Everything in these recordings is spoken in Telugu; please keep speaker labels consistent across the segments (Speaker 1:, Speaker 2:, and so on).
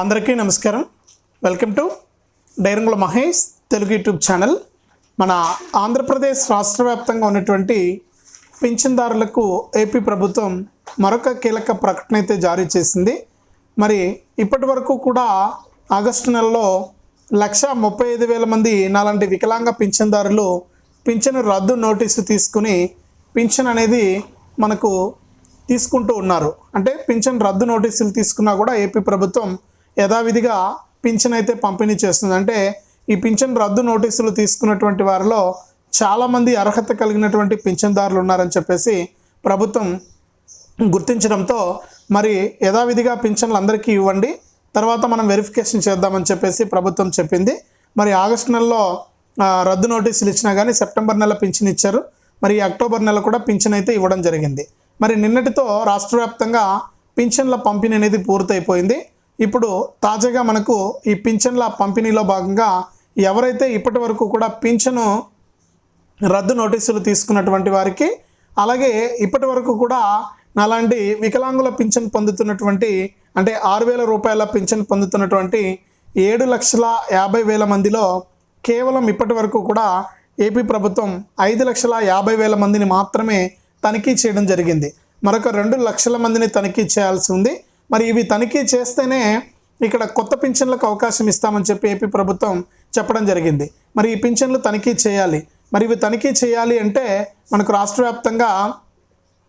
Speaker 1: అందరికీ నమస్కారం. Welcome to Dairangula Mahesh Telugu YouTube channel. మన ఆంధ్రప్రదేశ్ రాష్ట్ర వ్యాప్తంగా ఉన్నటువంటి పింఛన్దారులకు ఏపీ ప్రభుత్వం మరొక కీలక ప్రకటన అయితే జారీ చేసింది. మరి ఇప్పటి వరకు కూడా ఆగస్టు నెలలో లక్ష ముప్పై ఐదు వేల మంది నాలాంటి వికలాంగ పింఛన్దారులు పింఛను రద్దు నోటీసు తీసుకుని పింఛన్ అనేది మనకు తీసుకుంటూ ఉన్నారు. అంటే పింఛన్ రద్దు నోటీసులు తీసుకున్నా కూడా ఏపీ ప్రభుత్వం యథావిధిగా పింఛన్ అయితే పంపిణీ చేస్తుంది. అంటే ఈ పింఛన్ రద్దు నోటీసులు తీసుకున్నటువంటి వారిలో చాలామంది అర్హత కలిగినటువంటి పింఛన్దారులు ఉన్నారని చెప్పేసి ప్రభుత్వం గుర్తించడంతో మరి యథావిధిగా పింఛన్లు అందరికీ ఇవ్వండి. తర్వాత మనం వెరిఫికేషన్ చేద్దామని చెప్పేసి ప్రభుత్వం చెప్పింది. మరి ఆగస్టు నెలలో రద్దు నోటీసులు ఇచ్చినా కానీ సెప్టెంబర్ నెల పింఛన్ ఇచ్చారు. మరి అక్టోబర్ నెల కూడా పింఛన్ అయితే ఇవ్వడం జరిగింది. మరి నిన్నటితో రాష్ట్ర వ్యాప్తంగా పింఛన్ల పంపిణీ అనేది పూర్తయిపోయింది. ఇప్పుడు తాజాగా మనకు ఈ పింఛన్ల పంపిణీలో భాగంగా ఎవరైతే ఇప్పటి వరకు కూడా పింఛను రద్దు నోటీసులు తీసుకున్నటువంటి వారికి అలాగే ఇప్పటి వరకు కూడా నాలాంటి వికలాంగుల పింఛన్ పొందుతున్నటువంటి అంటే ఆరు వేల రూపాయల పింఛన్ పొందుతున్నటువంటి ఏడు లక్షల యాభై వేల మందిలో కేవలం ఇప్పటి వరకు కూడా ఏపీ ప్రభుత్వం ఐదు లక్షల యాభై వేల మందిని మాత్రమే తనిఖీ చేయడం జరిగింది. మరొక రెండు లక్షల మందిని తనిఖీ చేయాల్సి ఉంది. మరి ఇవి తనిఖీ చేస్తేనే ఇక్కడ కొత్త పింఛన్లకు అవకాశం ఇస్తామని చెప్పి ఏపీ ప్రభుత్వం చెప్పడం జరిగింది. మరి ఈ పింఛన్లు తనిఖీ చేయాలి. మరి ఇవి తనిఖీ చేయాలి అంటే మనకు రాష్ట్ర వ్యాప్తంగా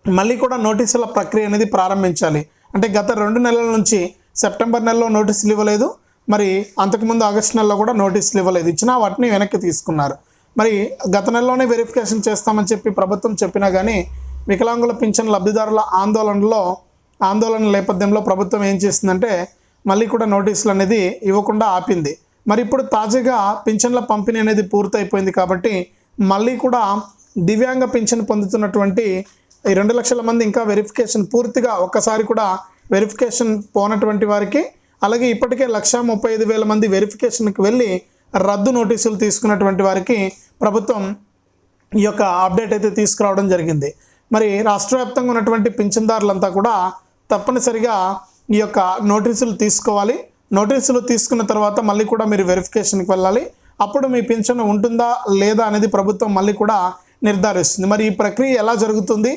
Speaker 1: మళ్ళీ కూడా నోటీసుల ప్రక్రియ అనేది ప్రారంభించాలి. అంటే గత రెండు నెలల నుంచి సెప్టెంబర్ నెలలో నోటీసులు ఇవ్వలేదు. మరి అంతకుముందు ఆగస్టు నెలలో కూడా నోటీసులు ఇవ్వలేదు. ఇచ్చినా వాటిని వెనక్కి తీసుకున్నారు. మరి గత నెలలోనే వెరిఫికేషన్ చేస్తామని చెప్పి ప్రభుత్వం చెప్పినా కానీ వికలాంగుల పింఛన్ లబ్ధిదారుల ఆందోళనలో ఆందోళన నేపథ్యంలో ప్రభుత్వం ఏం చేసిందంటే మళ్ళీ కూడా నోటీసులు అనేది ఇవ్వకుండా ఆపింది. మరి ఇప్పుడు తాజాగా పింఛన్ల పంపిణీ అనేది పూర్తయిపోయింది కాబట్టి మళ్ళీ కూడా దివ్యాంగ పింఛన్ పొందుతున్నటువంటి ఈ రెండు లక్షల మంది ఇంకా వెరిఫికేషన్ పూర్తిగా ఒక్కసారి కూడా వెరిఫికేషన్ పోనటువంటి వారికి అలాగే ఇప్పటికే లక్షా ముప్పై ఐదు వేల మంది వెరిఫికేషన్కి వెళ్ళి రద్దు నోటీసులు తీసుకున్నటువంటి వారికి ప్రభుత్వం ఈ యొక్క అప్డేట్ అయితే తీసుకురావడం జరిగింది. మరి రాష్ట్ర వ్యాప్తంగా ఉన్నటువంటి పింఛన్దారులంతా కూడా తప్పనిసరిగా ఈ యొక్క నోటీసులు తీసుకోవాలి. నోటీసులు తీసుకున్న తర్వాత మళ్ళీ కూడా మీరు వెరిఫికేషన్కి వెళ్ళాలి. అప్పుడు మీ పింఛను ఉంటుందా లేదా అనేది ప్రభుత్వం మళ్ళీ కూడా నిర్ధారిస్తుంది. మరి ఈ ప్రక్రియ ఎలా జరుగుతుంది?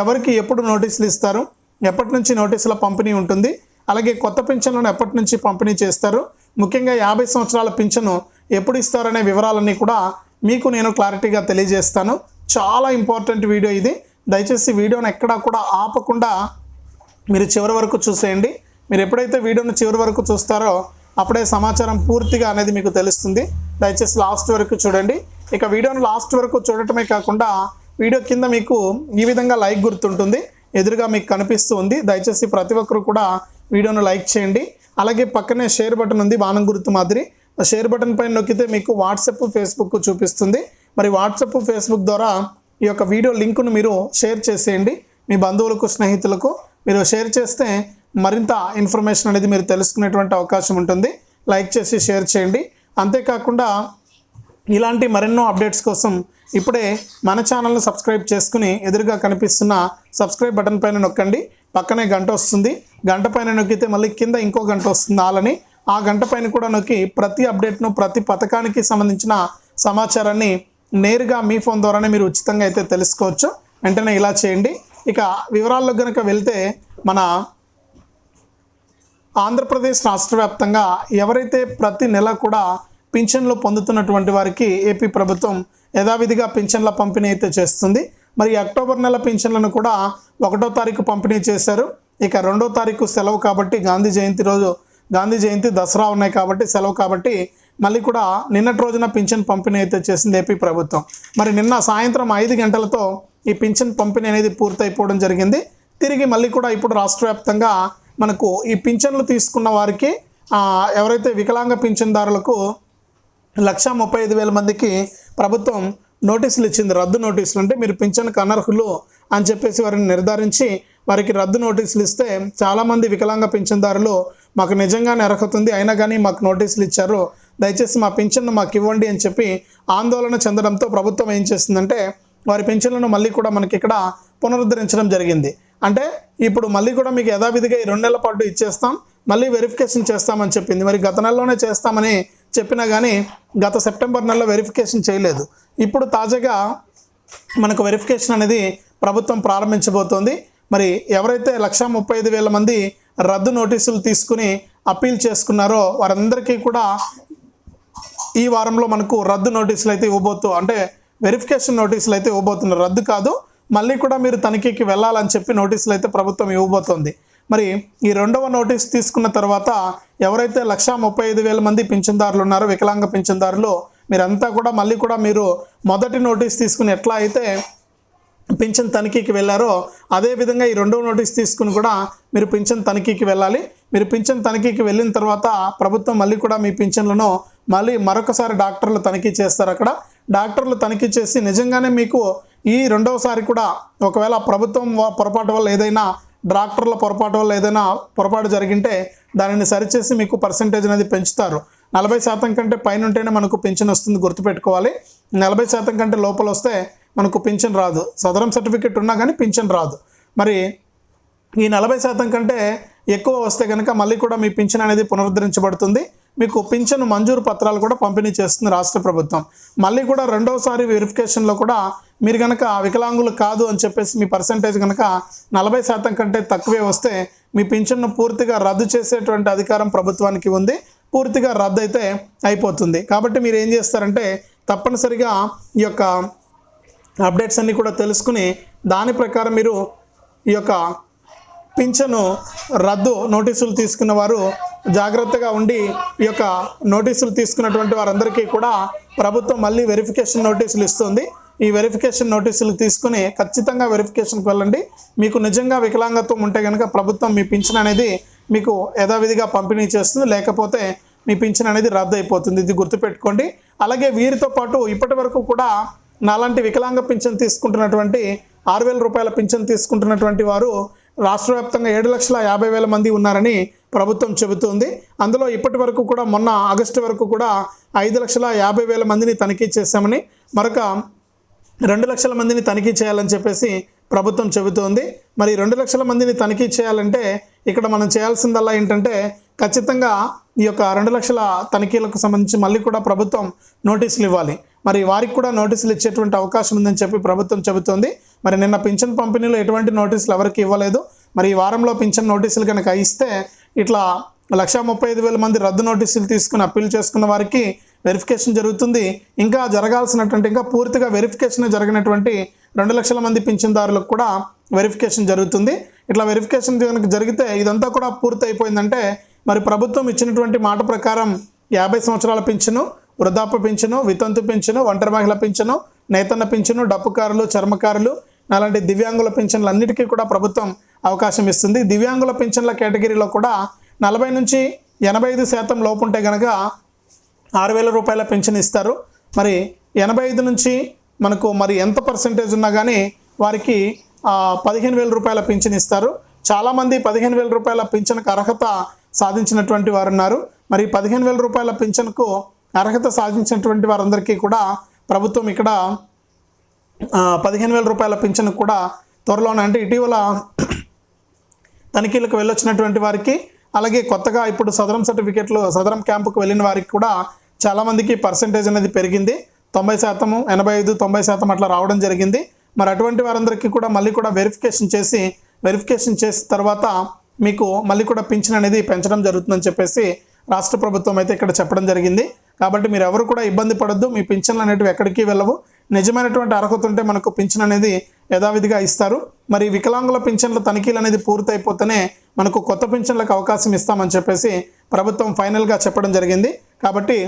Speaker 1: ఎవరికి ఎప్పుడు నోటీసులు ఇస్తారు? ఎప్పటి నుంచి నోటీసుల పంపిణీ ఉంటుంది? అలాగే కొత్త పింఛన్లను ఎప్పటి నుంచి పంపిణీ చేస్తారు? ముఖ్యంగా యాభై సంవత్సరాల పింఛను ఎప్పుడు ఇస్తారనే వివరాలన్నీ కూడా మీకు నేను క్లారిటీగా తెలియజేస్తాను. చాలా ఇంపార్టెంట్ వీడియో ఇది. దయచేసి వీడియోని ఎక్కడా కూడా ఆపకుండా మీరు చివరి వరకు చూసేయండి. మీరు ఎప్పుడైతే వీడియోను చివరి వరకు చూస్తారో అప్పుడే సమాచారం పూర్తిగా అనేది మీకు తెలుస్తుంది. దయచేసి లాస్ట్ వరకు చూడండి. ఇక వీడియోను లాస్ట్ వరకు చూడటమే కాకుండా వీడియో కింద మీకు ఈ విధంగా లైక్ గుర్తుంటుంది. ఎదురుగా మీకు కనిపిస్తూ ఉంది. దయచేసి ప్రతి ఒక్కరు కూడా వీడియోను లైక్ చేయండి. అలాగే పక్కనే షేర్ బటన్ ఉంది బాణం గుర్తు మాదిరి. షేర్ బటన్ పైన నొక్కితే మీకు వాట్సాప్ ఫేస్బుక్ చూపిస్తుంది. మరి వాట్సాప్ ఫేస్బుక్ ద్వారా ఈ యొక్క వీడియో లింకును మీరు షేర్ చేసేయండి. మీ బంధువులకు స్నేహితులకు మీరు షేర్ చేస్తే మరింత ఇన్ఫర్మేషన్ అనేది మీరు తెలుసుకునేటువంటి అవకాశం ఉంటుంది. లైక్ చేసి షేర్ చేయండి. అంతేకాకుండా ఇలాంటి మరెన్నో అప్డేట్స్ కోసం ఇప్పుడే మన ఛానల్ను సబ్స్క్రైబ్ చేసుకుని ఎదురుగా కనిపిస్తున్న సబ్స్క్రైబ్ బటన్ పైన నొక్కండి. పక్కనే గంట వస్తుంది. గంట పైన నొక్కితే మళ్ళీ కింద ఇంకో గంట వస్తుంది ఆలని ఆ గంట పైన కూడా నొక్కి ప్రతి అప్డేట్ను ప్రతి పథకానికి సంబంధించిన సమాచారాన్ని నేరుగా మీ ఫోన్ ద్వారానే మీరు ఉచితంగా అయితే తెలుసుకోవచ్చు. వెంటనే ఇలా చేయండి. ఇక వివరాల్లో కనుక వెళ్తే మన ఆంధ్రప్రదేశ్ రాష్ట్ర వ్యాప్తంగా ఎవరైతే ప్రతి నెల కూడా పింఛన్లు పొందుతున్నటువంటి వారికి ఏపీ ప్రభుత్వం యథావిధిగా పింఛన్ల పంపిణీ అయితే చేస్తుంది. మరి అక్టోబర్ నెల పింఛన్లను కూడా ఒకటో తారీఖు పంపిణీ చేశారు. ఇక రెండో తారీఖు సెలవు కాబట్టి గాంధీ జయంతి రోజు గాంధీ జయంతి దసరా ఉన్నాయి కాబట్టి సెలవు కాబట్టి మళ్ళీ కూడా నిన్నటి రోజున పింఛన్ పంపిణీ అయితే చేసింది ఏపీ ప్రభుత్వం. మరి నిన్న సాయంత్రం ఐదు గంటలతో ఈ పింఛన్ పంపిణీ అనేది పూర్తయిపోవడం జరిగింది. తిరిగి మళ్ళీ కూడా ఇప్పుడు రాష్ట్ర వ్యాప్తంగా మనకు ఈ పింఛన్లు తీసుకున్న వారికి ఎవరైతే వికలాంగ పింఛన్దారులకు లక్ష ముప్పై ఐదు వేల మందికి ప్రభుత్వం నోటీసులు ఇచ్చింది రద్దు నోటీసులు అంటే మీరు పింఛన్కి అనర్హులు అని చెప్పేసి వారిని నిర్ధారించి వారికి రద్దు నోటీసులు ఇస్తే చాలామంది వికలాంగ పింఛన్దారులు మాకు నిజంగానే అర్హత అయినా కానీ మాకు నోటీసులు ఇచ్చారు. దయచేసి మా పింఛన్ను మాకు ఇవ్వండి అని చెప్పి ఆందోళన చెందడంతో ప్రభుత్వం ఏం చేస్తుందంటే వారి పింఛన్లను మళ్ళీ కూడా మనకి ఇక్కడ పునరుద్ధరించడం జరిగింది. అంటే ఇప్పుడు మళ్ళీ కూడా మీకు యథావిధిగా ఈ రెండు నెలల పాటు ఇచ్చేస్తాం మళ్ళీ వెరిఫికేషన్ చేస్తామని చెప్పింది. మరి గత నెలలోనే చేస్తామని చెప్పినా కానీ గత సెప్టెంబర్ నెలలో వెరిఫికేషన్ చేయలేదు. ఇప్పుడు తాజాగా మనకు వెరిఫికేషన్ అనేది ప్రభుత్వం ప్రారంభించబోతోంది. మరి ఎవరైతే లక్షా ముప్పై ఐదు వేల మంది రద్దు నోటీసులు తీసుకుని అప్పీల్ చేసుకున్నారో వారందరికీ కూడా ఈ వారంలో మనకు రద్దు నోటీసులు అయితే ఇవ్వబోతు అంటే వెరిఫికేషన్ నోటీసులు అయితే ఇవ్వబోతున్నారు. రద్దు కాదు మళ్ళీ కూడా మీరు తనిఖీకి వెళ్ళాలని చెప్పి నోటీసులు అయితే ప్రభుత్వం ఇవ్వబోతోంది. మరి ఈ రెండవ నోటీస్ తీసుకున్న తర్వాత ఎవరైతే లక్షా ముప్పై ఐదు వేల మంది పింఛన్దారులు ఉన్నారో వికలాంగ పింఛన్దారులు మీరంతా కూడా మళ్ళీ కూడా మీరు మొదటి నోటీస్ తీసుకుని ఎట్లా అయితే పింఛన్ తనిఖీకి వెళ్ళారో అదే విధంగా ఈ రెండవ నోటీస్ తీసుకుని కూడా మీరు పింఛన్ తనిఖీకి వెళ్ళాలి. మీరు పింఛన్ తనిఖీకి వెళ్ళిన తర్వాత ప్రభుత్వం మళ్ళీ కూడా మీ పింఛన్లను మళ్ళీ మరొకసారి డాక్టర్లు తనిఖీ చేస్తారు అక్కడ. డాక్టర్లు తనిఖీ చేసి నిజంగానే మీకు ఈ రెండవసారి కూడా ఒకవేళ ప్రభుత్వం వా- పొరపాటు వల్ల ఏదైనా డాక్టర్ల పొరపాటు వల్ల ఏదైనా పొరపాటు జరిగింటే దానిని సరిచేసి మీకు పర్సంటేజ్ అనేది పెంచుతారు. నలభై శాతం కంటే పైన ఉంటేనే మనకు పింఛన్ వస్తుంది గుర్తుపెట్టుకోవాలి. నలభై శాతం కంటే లోపల వస్తే మనకు పింఛన్ రాదు. సదరం సర్టిఫికెట్ ఉన్నా కానీ పింఛన్ రాదు. మరి ఈ నలభై శాతం కంటే ఎక్కువ వస్తే కనుక మళ్ళీ కూడా మీ పింఛన్ అనేది పునరుద్ధరించబడుతుంది. మీకు పింఛన్ మంజూరు పత్రాలు కూడా పంపిణీ చేస్తుంది రాష్ట్ర ప్రభుత్వం. మళ్ళీ కూడా రెండవసారి వెరిఫికేషన్లో కూడా మీరు కనుక వికలాంగులు కాదు అని చెప్పేసి మీ పర్సంటేజ్ కనుక నలభై శాతం కంటే తక్కువే వస్తే మీ పింఛన్ను పూర్తిగా రద్దు చేసేటువంటి అధికారం ప్రభుత్వానికి ఉంది. పూర్తిగా రద్దు అయితే అయిపోతుంది. కాబట్టి మీరు ఏం చేస్తారంటే తప్పనిసరిగా ఈ యొక్క అప్డేట్స్ అన్నీ కూడా తెలుసుకుని దాని ప్రకారం మీరు ఈ యొక్క పింఛను రద్దు నోటీసులు తీసుకున్న వారు జాగ్రత్తగా ఉండి ఈ యొక్క నోటీసులు తీసుకున్నటువంటి వారందరికీ కూడా ప్రభుత్వం మళ్ళీ వెరిఫికేషన్ నోటీసులు ఇస్తుంది. ఈ వెరిఫికేషన్ నోటీసులు తీసుకుని ఖచ్చితంగా వెరిఫికేషన్కి వెళ్ళండి. మీకు నిజంగా వికలాంగత్వం ఉంటే కనుక ప్రభుత్వం మీ పింఛన్ అనేది మీకు యథావిధిగా పంపిణీ చేస్తుంది. లేకపోతే మీ పింఛన్ అనేది రద్దు అయిపోతుంది. ఇది గుర్తుపెట్టుకోండి. అలాగే వీరితో పాటు ఇప్పటి వరకు కూడా నాలాంటి వికలాంగ పింఛన్ తీసుకుంటున్నటువంటి ఆరు వేల రూపాయల పింఛన్ తీసుకుంటున్నటువంటి వారు రాష్ట్ర వ్యాప్తంగా ఏడు లక్షల యాభై వేల మంది ఉన్నారని ప్రభుత్వం చెబుతోంది. అందులో ఇప్పటి వరకు కూడా మొన్న ఆగస్టు వరకు కూడా ఐదు లక్షల యాభై వేల మందిని తనిఖీ చేశామని మరొక రెండు లక్షల మందిని తనిఖీ చేయాలని చెప్పేసి ప్రభుత్వం చెబుతోంది. మరి రెండు లక్షల మందిని తనిఖీ చేయాలంటే ఇక్కడ మనం చేయాల్సిందల్లా ఏంటంటే ఖచ్చితంగా ఈ యొక్క రెండు లక్షల తనిఖీలకు సంబంధించి మళ్ళీ కూడా ప్రభుత్వం నోటీసులు ఇవ్వాలి. మరి వారికి కూడా నోటీసులు ఇచ్చేటువంటి అవకాశం ఉందని చెప్పి ప్రభుత్వం చెబుతోంది. మరి నిన్న పింఛన్ పంపిణీలో ఎటువంటి నోటీసులు ఎవరికి ఇవ్వలేదు. మరి ఈ వారంలో పింఛన్ నోటీసులు కనుక ఇస్తే ఇట్లా లక్షా ముప్పై ఐదు వేల మంది రద్దు నోటీసులు తీసుకుని అప్పీల్ చేసుకున్న వారికి వెరిఫికేషన్ జరుగుతుంది. ఇంకా జరగాల్సినటువంటి ఇంకా పూర్తిగా వెరిఫికేషన్ జరిగినటువంటి రెండు లక్షల మంది పింఛన్దారులకు కూడా వెరిఫికేషన్ జరుగుతుంది. ఇట్లా వెరిఫికేషన్ కనుక జరిగితే ఇదంతా కూడా పూర్తి అయిపోయిందంటే మరి ప్రభుత్వం ఇచ్చినటువంటి మాట ప్రకారం యాభై సంవత్సరాల పింఛను వృద్ధాప్య పింఛను వితంతు పింఛను ఒంటరి మహిళ పింఛను నేతన్న పింఛను డప్పుకారులు చర్మకారులు అలాంటి దివ్యాంగుల పింఛన్లు అన్నిటికీ కూడా ప్రభుత్వం అవకాశం ఇస్తుంది. దివ్యాంగుల పింఛన్ల కేటగిరీలో కూడా నలభై నుంచి ఎనభై ఐదు శాతం లోపు ఉంటే కనుక ఆరు వేల రూపాయల పెన్షన్ ఇస్తారు. మరి ఎనభై ఐదు నుంచి మనకు మరి ఎంత పర్సంటేజ్ ఉన్నా కానీ వారికి పదిహేను వేల రూపాయల పింఛన్ ఇస్తారు. చాలామంది పదిహేను వేల రూపాయల పింఛన్కు అర్హత సాధించినటువంటి వారు ఉన్నారు మరి పదిహేను వేల రూపాయల పింఛన్కు అర్హత సాధించినటువంటి వారందరికీ కూడా ప్రభుత్వం ఇక్కడ పదిహేను వేల రూపాయల పింఛన్ కూడా త్వరలోనే అంటే ఇటీవల తనిఖీలకు వెళ్ళొచ్చినటువంటి వారికి అలాగే కొత్తగా ఇప్పుడు సదరం సర్టిఫికెట్లు సదరం క్యాంపుకు వెళ్ళిన వారికి కూడా చాలామందికి పర్సంటేజ్ అనేది పెరిగింది. తొంభై శాతము ఎనభై ఐదు తొంభై శాతం అట్లా రావడం జరిగింది. మరి అటువంటి వారందరికీ కూడా మళ్ళీ కూడా వెరిఫికేషన్ చేసి వెరిఫికేషన్ చేసిన తర్వాత మీకు మళ్ళీ కూడా పింఛన్ అనేది పెంచడం జరుగుతుందని చెప్పేసి రాష్ట్ర ప్రభుత్వం అయితే ఇక్కడ చెప్పడం జరిగింది. కాబట్టి మీరు ఎవరు కూడా ఇబ్బంది పడద్దు. మీ పింఛన్లు అనేటివి ఎక్కడికి వెళ్ళవు. నిజమైనటువంటి అర్హత ఉంటే మనకు పింఛన్ అనేది యథావిధిగా ఇస్తారు. మరి వికలాంగుల పింఛన్ల తనిఖీలు అనేది పూర్తయిపోతేనే మనకు కొత్త పింఛన్లకు అవకాశం ఇస్తామని చెప్పేసి ప్రభుత్వం ఫైనల్గా చెప్పడం జరిగింది. కాబట్టి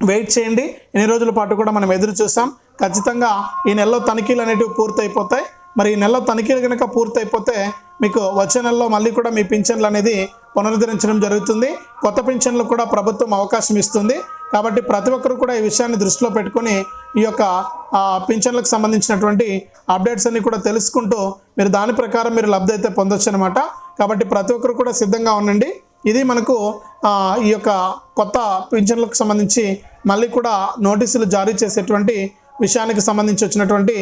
Speaker 1: వెయిట్ చేయండి. ఎన్ని రోజుల పాటు కూడా మనం ఎదురు చూసాం. ఖచ్చితంగా ఈ నెలలో తనిఖీలు అనేటివి పూర్తయిపోతాయి. మరి ఈ నెలలో తనిఖీలు కనుక పూర్తయిపోతే మీకు వచ్చే నెలలో మళ్ళీ కూడా మీ పింఛన్లు అనేది పునరుద్ధరించడం జరుగుతుంది. కొత్త పింఛన్లు కూడా ప్రభుత్వం అవకాశం ఇస్తుంది. కాబట్టి ప్రతి ఒక్కరు కూడా ఈ విషయాన్ని దృష్టిలో పెట్టుకొని ఈ యొక్క పింఛన్లకు సంబంధించినటువంటి అప్డేట్స్ అన్ని కూడా తెలుసుకుంటూ మీరు దాని ప్రకారం మీరు లబ్ధి అయితే పొందొచ్చు అనమాట కాబట్టి ప్రతి ఒక్కరు కూడా సిద్ధంగా ఉండండి. ఇది మనకు ఈ యొక్క కొత్త పింఛన్లకు సంబంధించి మళ్ళీ కూడా నోటీసులు జారీ చేసేటువంటి విషయానికి సంబంధించి వచ్చినటువంటి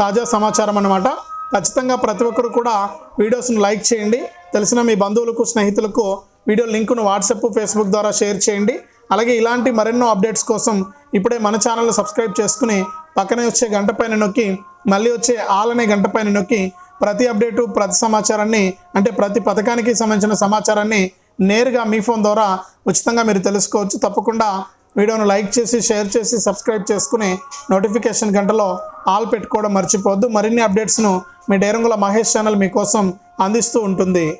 Speaker 1: తాజా సమాచారం అన్నమాట. ఖచ్చితంగా ప్రతి ఒక్కరు కూడా వీడియోస్ను లైక్ చేయండి. తెలిసిన మీ బంధువులకు స్నేహితులకు వీడియో లింకును వాట్సాప్ ఫేస్బుక్ ద్వారా షేర్ చేయండి. అలాగే ఇలాంటి మరెన్నో అప్డేట్స్ కోసం ఇప్పుడే మన ఛానల్ని సబ్స్క్రైబ్ చేసుకుని పక్కనే వచ్చే గంట పైన నొక్కి మళ్ళీ వచ్చే ఆల్ అనే గంట పైన నొక్కి ప్రతి అప్డేటు ప్రతి సమాచారాన్ని అంటే ప్రతి పథకానికి సంబంధించిన సమాచారాన్ని నేరుగా మీ ఫోన్ ద్వారా ఉచితంగా మీరు తెలుసుకోవచ్చు. తప్పకుండా వీడియోను లైక్ చేసి షేర్ చేసి సబ్స్క్రైబ్ చేసుకుని నోటిఫికేషన్ గంటలో ఆల్ పెట్టుకోవడం మర్చిపోవద్దు. మరిన్ని అప్డేట్స్ను మీ డైరంగుల మహేష్ ఛానల్ మీకోసం అందిస్తూ ఉంటుంది.